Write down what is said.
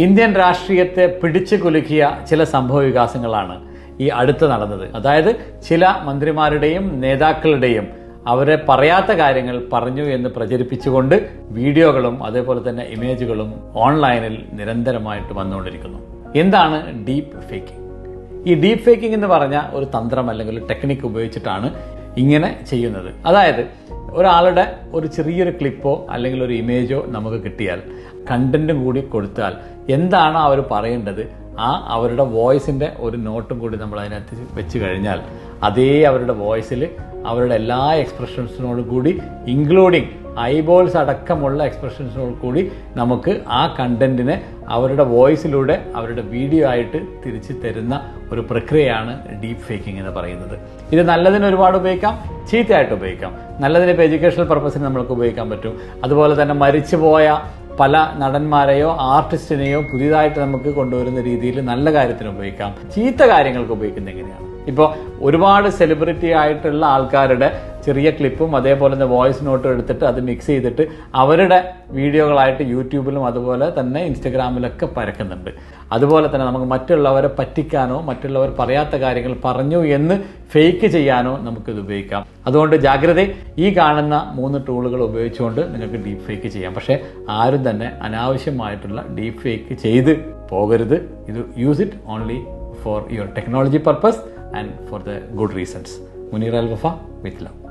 Indian രാഷ്ട്രീയത്തെ പിടിച്ചു കുലുക്കിയ ചില സംഭവ വികാസങ്ങളാണ് ഈ അടുത്ത് നടന്നത്. അതായത് ചില മന്ത്രിമാരുടെയും നേതാക്കളുടെയും അവരെ പറയാത്ത കാര്യങ്ങൾ പറഞ്ഞു എന്ന് പ്രചരിപ്പിച്ചുകൊണ്ട് വീഡിയോകളും അതേപോലെ തന്നെ ഇമേജുകളും ഓൺലൈനിൽ നിരന്തരമായിട്ട് വന്നുകൊണ്ടിരിക്കുന്നു. എന്താണ് ഡീപ്പ് ഫേക്കിംഗ്? ഈ ഡീപ്പ് ഫേക്കിംഗ് എന്ന് പറഞ്ഞ ഒരു തന്ത്രം അല്ലെങ്കിൽ ഒരു ടെക്നിക്ക് ഉപയോഗിച്ചിട്ടാണ് ഇങ്ങനെ ചെയ്യുന്നത്. അതായത് ഒരാളുടെ ഒരു ചെറിയൊരു ക്ലിപ്പോ അല്ലെങ്കിൽ ഒരു ഇമേജോ നമുക്ക് കിട്ടിയാൽ കണ്ടന്റും കൂടി കൊടുത്താൽ എന്താണ് അവർ പറയേണ്ടത്? ആ അവരുടെ വോയിസിന്റെ ഒരു നോട്ടും കൂടി നമ്മൾ അതിനകത്ത് വെച്ച് കഴിഞ്ഞാൽ അതേ അവരുടെ വോയിസിൽ അവരുടെ എല്ലാ എക്സ്പ്രഷൻസിനോട് കൂടി ഇൻക്ലൂഡിങ് ഐബോൾസ് അടക്കമുള്ള എക്സ്പ്രഷൻസിനോട് കൂടി നമുക്ക് ആ കണ്ടന്റിനെ അവരുടെ വോയിസിലൂടെ അവരുടെ വീഡിയോ ആയിട്ട് തിരിച്ചു തരുന്ന ഒരു പ്രക്രിയയാണ് ഡീപ്പ് ഫേക്കിംഗ് എന്ന് പറയുന്നത്. ഇത് നല്ലതിന് ഒരുപാട് ഉപയോഗിക്കാം ചീത്തയായിട്ട് ഉപയോഗിക്കാം. നല്ലതിന് ഇപ്പോൾ എഡ്യൂക്കേഷണൽ പർപ്പസിന് നമുക്ക് ഉപയോഗിക്കാൻ പറ്റും. അതുപോലെ തന്നെ മരിച്ചുപോയ പല നടന്മാരെയോ ആർട്ടിസ്റ്റിനെയോ പുതിയതായിട്ട് നമുക്ക് കൊണ്ടുവരുന്ന രീതിയിൽ നല്ല കാര്യത്തിന് ഉപയോഗിക്കാം. ചീത്ത കാര്യങ്ങൾക്ക് ഉപയോഗിക്കുന്നത് എങ്ങനെയാണ്? ഇപ്പോൾ ഒരുപാട് സെലിബ്രിറ്റി ആയിട്ടുള്ള ആൾക്കാരുടെ ചെറിയ ക്ലിപ്പും അതേപോലെ തന്നെ വോയിസ് നോട്ടും എടുത്തിട്ട് അത് മിക്സ് ചെയ്തിട്ട് അവരുടെ വീഡിയോകളായിട്ട് യൂട്യൂബിലും അതുപോലെ തന്നെ ഇൻസ്റ്റഗ്രാമിലൊക്കെ പരക്കുന്നുണ്ട്. അതുപോലെ തന്നെ നമുക്ക് മറ്റുള്ളവരെ പറ്റിക്കാനോ മറ്റുള്ളവർ പറയാത്ത കാര്യങ്ങൾ പറഞ്ഞു എന്ന് ഫേക്ക് ചെയ്യാനോ നമുക്കിത് ഉപയോഗിക്കാം. അതുകൊണ്ട് ജാഗ്രത ഈ കാണുന്ന മൂന്ന് ടൂളുകൾ ഉപയോഗിച്ചുകൊണ്ട് നിങ്ങൾക്ക് ഡീപ്പ് ഫേക്ക് ചെയ്യാം. പക്ഷേ ആരും തന്നെ അനാവശ്യമായിട്ടുള്ള ഡീപ്പ് ഫേക്ക് ചെയ്ത് പോകരുത്. ഇത് use it only for your technology purpose and for the good reasons Muneer Al Wafa with love.